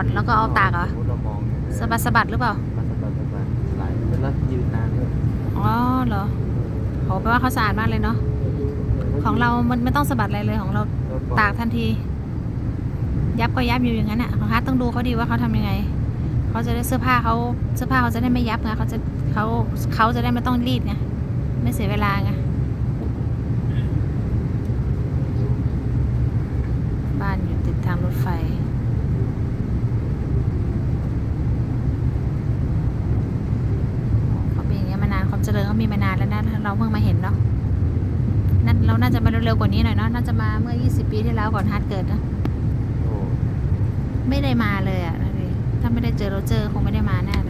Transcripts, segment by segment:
อนแล้วก็เอาตากเหรอสมมุติเรามองเนี่ยสะบัดสะบัดหรือเปล่ามันสะบัดสะบัดไหลแล้วยืนนานด้วยอ๋อเหรอโหแปลว่าเขาสะอาดมากเลยเนาะ ของเรา มันไม่ต้องสะบัดอะไรเลยของเราตากทันที ยับก็ยับอยู่อย่างนั้นอะของฮาร์ตต้องดูเขาดีว่าเขาทำยังไง เขาจะได้เสื้อผ้าเขาเสื้อผ้าเขาจะได้ไม่ยับไงเขาจะเขาเขาจะได้ไม่ต้องรีดไงไม่เสียเวลาไงบ้านอยู่ติดทางรถไฟ เขาเป็นอย่างเงี้ยมานานความ เจริญเขามีมานานแล้วนะเราเพิ่งมาเห็นเนาะนั่นเราน่าจะมาเร็วๆกว่านี้หน่อยเนาะน่าจะมาเมื่อ 20 ปีที่แล้วก่อนฮาร์ดเกิดนะโอ้ไม่ได้มาเลยอะนั่นดิถ้าไม่ได้เจอโรเจอร์คงไม่ได้มาแน่เลย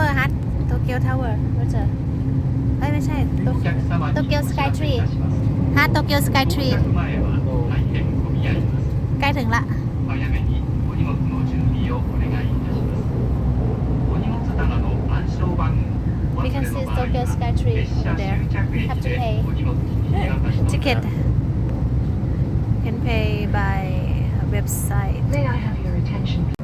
Tower ฮะ Tokyo Tower ไม่เจอเฮ้ยไม่ใช่ Tokyo Sky Tree. ฮะ。Tokyo Sky Tree website.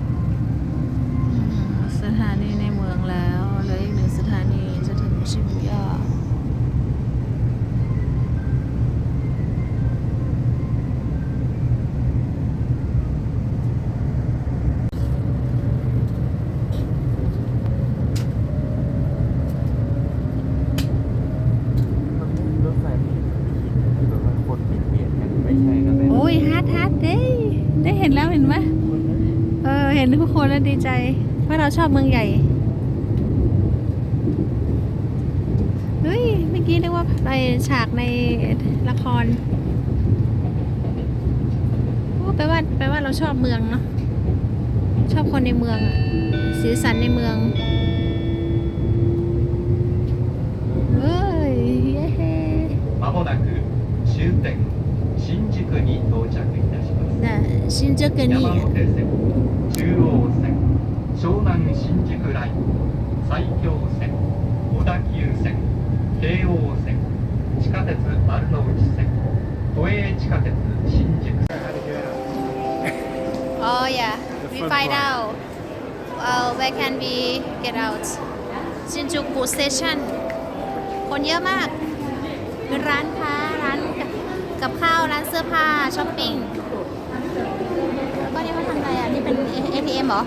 นทุกคนแล้วดีใจเพราะเราชอบเมืองใหญ่ เฮ้ย เมื่อกี้นึกว่าไปฉากในละครโอ้แปลว่าแปลว่าเราชอบเมืองเนาะ ชอบคนในเมืองอะสีสันในเมือง เฮ้ย เย้ まもなく終点新宿に到着いたします น่ะชินจูกุ 山 นี่ 手線 中央線湘南新宿ライン埼京線小田急線京王線地下鉄丸の内線都営地下鉄新宿線 Oh yeah, we find out. Uh, where can we get out? Shinjuku Station คนเยอะมากเป็นร้านค้า ร้านกับข้าว ร้านเสื้อผ้า ช้อปปิ้ง ATM เหรอ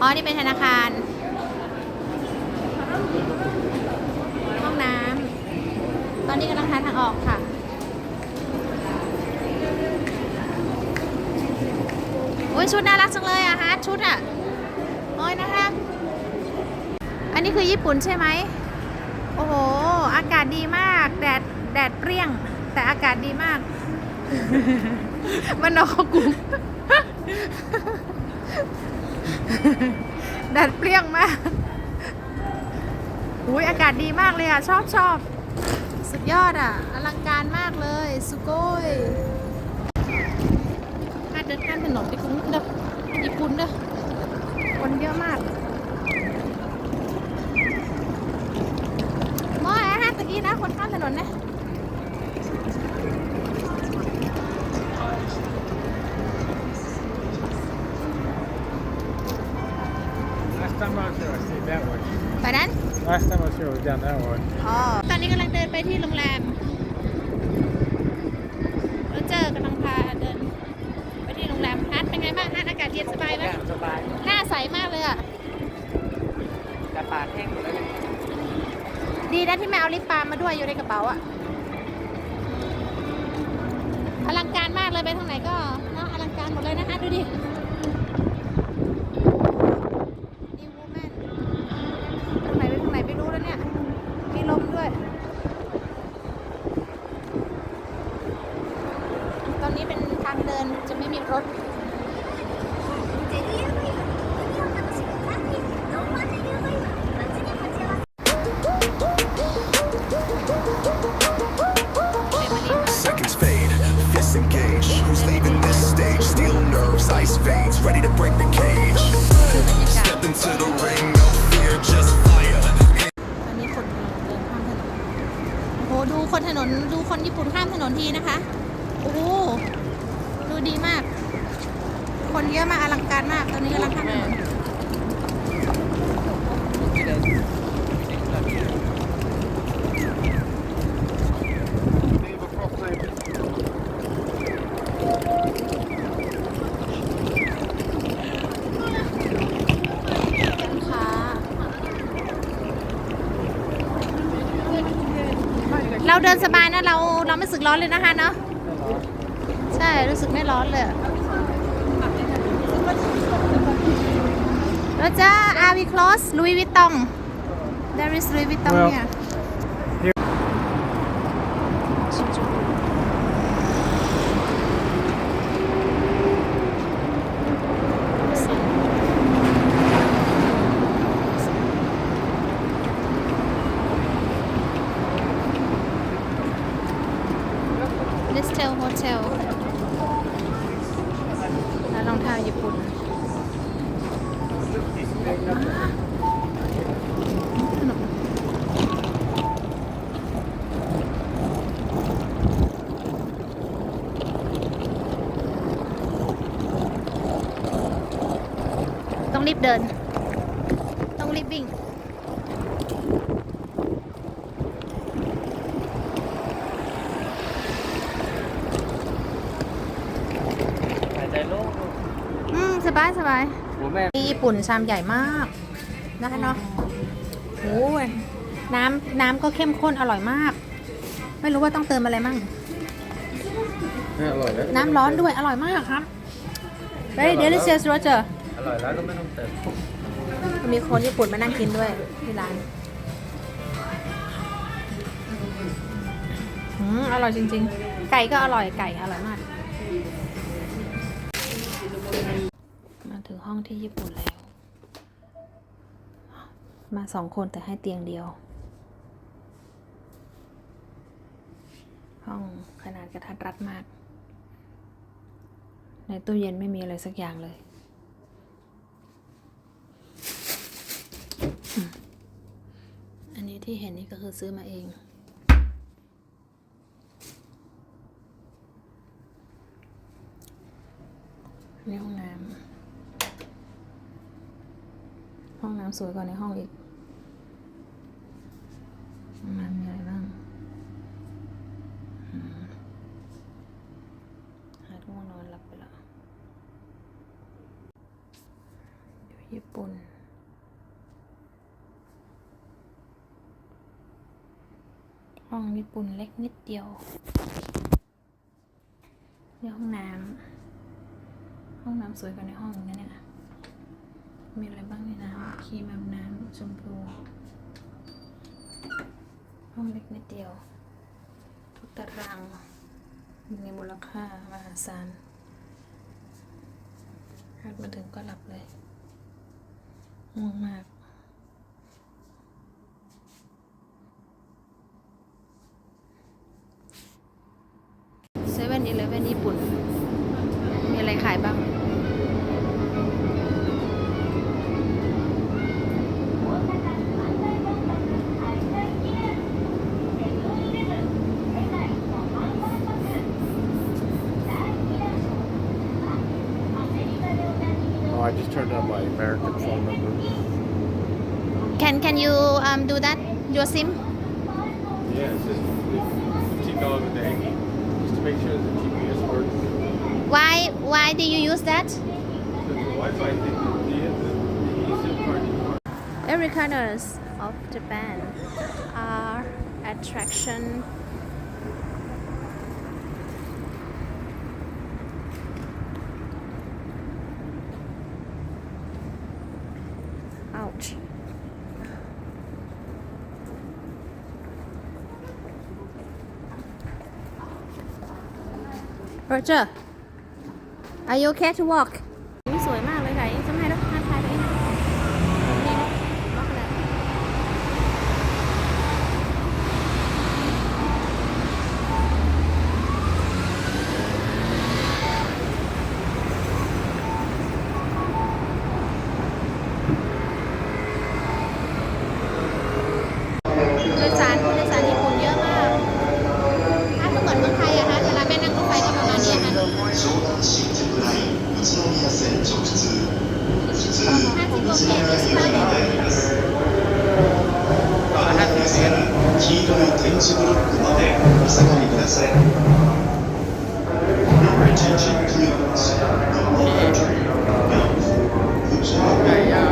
อ๋อ นี่เป็นธนาคาร ห้องน้ำ ตอนนี้กำลังหาทางออกค่ะ โอ้ยชุดน่ารักจังเลยอะฮะชุดอะโอ้ยนะคะ อันนี้คือญี่ปุ่นใช่ไหม โอ้โห อากาศดีมาก แดด แดดเปรี้ยง แต่อากาศดีมาก มันนอกกรุง แดดเปรี้ยงมากอุ้ยอากาศดีมากเลยอะชอบชอบ สุดยอดอะอลังการมากเลย สุโกยถ้าเดินข้ามถนนไปกรุงเด้อญี่ปุ่นเด้อคนเยอะมากมอแอร์ฮะตะกี้นะ คนข้ามถนนนะ ไปนั้น Last time I was here, I was down that way. อ๋อ ตอนนี้กำลังเดินไปที่โรงแรมแล้วเจอกำลังพาเดิน ไปที่โรงแรมฮัทเป็นไงบ้างฮัทอากาศเย็นสบายไหมสบายหน้าใสมากเลยอะ แต่ปากแห้งหมดแล้วเนี่ยดีนะที่ไม่เอาลิปบาล์มมาด้วยอยู่ในกระเป๋าอะอลังการมากเลยไปทางไหนก็เนาะอลังการหมดเลยนะคะดูดิ ดูคนถนนดูคนญี่ปุ่นข้ามถนนทีนะคะ โอ้ดูดีมาก คนเยอะมากอลังการมาก ตอนนี้กำลังข้ามถนน เราเดินสบายนะเราเราไม่รู้สึกร้อนเลยนะคะเนาะใช่รู้สึกไม่ร้อนเลยแล้วจะ are we close Louis Vuitton there is Louis Vuitton Well, here ชินจูกุ Nestel Hotel แล้วรองเท้าญี่ปุ่นต้องรีบเดิน ต้องรีบวิ่ง หายใจโล่ง อื มสบายสบายหัวแม่ที่ญี่ปุ่นชามใหญ่มากนะคะเนาะโอ้ยน้ำน้ำก็เข้มข้นอร่อยมาก ไม่รู้ว่าต้องเติมอะไรมั่งอร่อยแล้วน้ำร้อนด้วยอร่อยมากครับ very delicious Roger อร่อยแล้วก็ไม่ต้องเติมมีคนญี่ปุ่นมานั่งกินด้วยที่ร้านอืมอร่อยจริง ๆ ไก่ก็อร่อยไก่อร่อยมาก ถึงห้องที่ญี่ปุ่นแล้ว มาสองคนแต่ให้เตียงเดียว ห้องขนาดกระทัดรัดมาก ในตู้เย็นไม่มีอะไรสักอย่างเลย อันนี้ที่เห็นนี่ก็คือซื้อมาเองนี่ห้องน้ำ ห้อง น้ำสวยกว่าในห้องอีกห้องน้ำมีอะไรบ้างหาทุกคนนอนหลับไปแล้วอยู่ญี่ปุ่นห้องญี่ปุ่นเล็กนิดเดียวนี่ห้องน้ำห้องน้ำสวยกว่าในห้องอีกนะเนี่ย มีอะไรบ้างในน้ำครีมอาบน้ำชมพูห้องเล็กนิดเดียว ทุกตาราง มีมูลค่ามหาศาลหัดมาถึงก็หลับเลยง่วงมากเซเว่นอีเลฟเว่นญี่ปุ่น มีอะไรขายบ้าง Oh, I just turned on my American phone number. Can can you um do that your sim Yeah, it's just fifteen dollars a day, just to make sure the GPS works. why why do you use that. Every corners of Japan are attraction Roger. Are you okay to walk 黄色い点字ブロックまでお下がりください Your attention please. No entry, no food, food,